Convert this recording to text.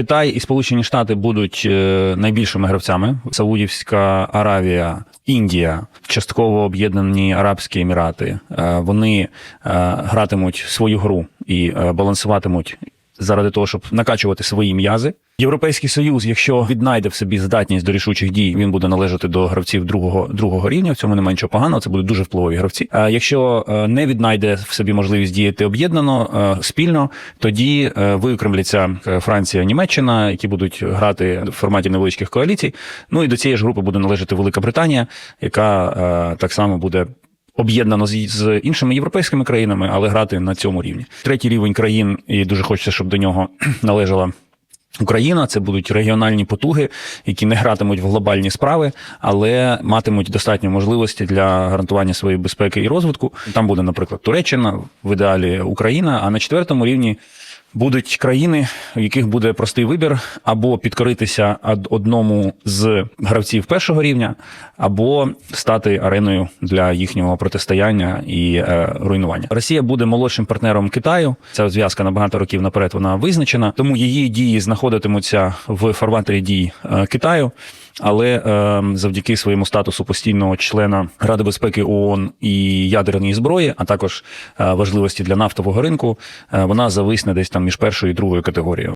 Китай і Сполучені Штати будуть е, найбільшими гравцями. Саудівська Аравія, Індія, частково об'єднані Арабські Емірати. Е, Вони е, гратимуть свою гру і балансуватимуть заради того, щоб накачувати свої м'язи. Європейський союз, якщо віднайде в собі здатність до рішучих дій, він буде належати до гравців другого другого рівня. В цьому немає нічого поганого. Це будуть дуже впливові гравці. А якщо е, не віднайде в собі можливість діяти об'єднано е, спільно, тоді е, виокремляться Франція, Німеччина, які будуть грати в форматі невеличких коаліцій. Ну і до цієї ж групи буде належати Велика Британія, яка так само буде об'єднано з, з іншими європейськими країнами, але грати на цьому рівні. Третій рівень країн, і дуже хочеться, щоб до нього належала. Україна це будуть регіональні потуги, які не гратимуть в глобальні справи, але матимуть достатньо можливості для гарантування своєї безпеки і розвитку. Там буде, наприклад, Туреччина, в ідеалі Україна. А на четвертому рівні будуть країни, в яких буде простий вибір, або підкоритися од- одному з гравців першого рівня, або стати ареною для їхнього протистояння і е, руйнування. Росія буде молодшим партнером Китаю. Ця зв'язка на багато років наперед вона визначена, тому її дії знаходитимуться в фарватері дій е, Китаю. Але е, завдяки своєму статусу постійного члена Ради безпеки ООН і ядерної зброї, а також е, важливості для нафтового ринку, е, вона зависне десь там між першою і другою категорією.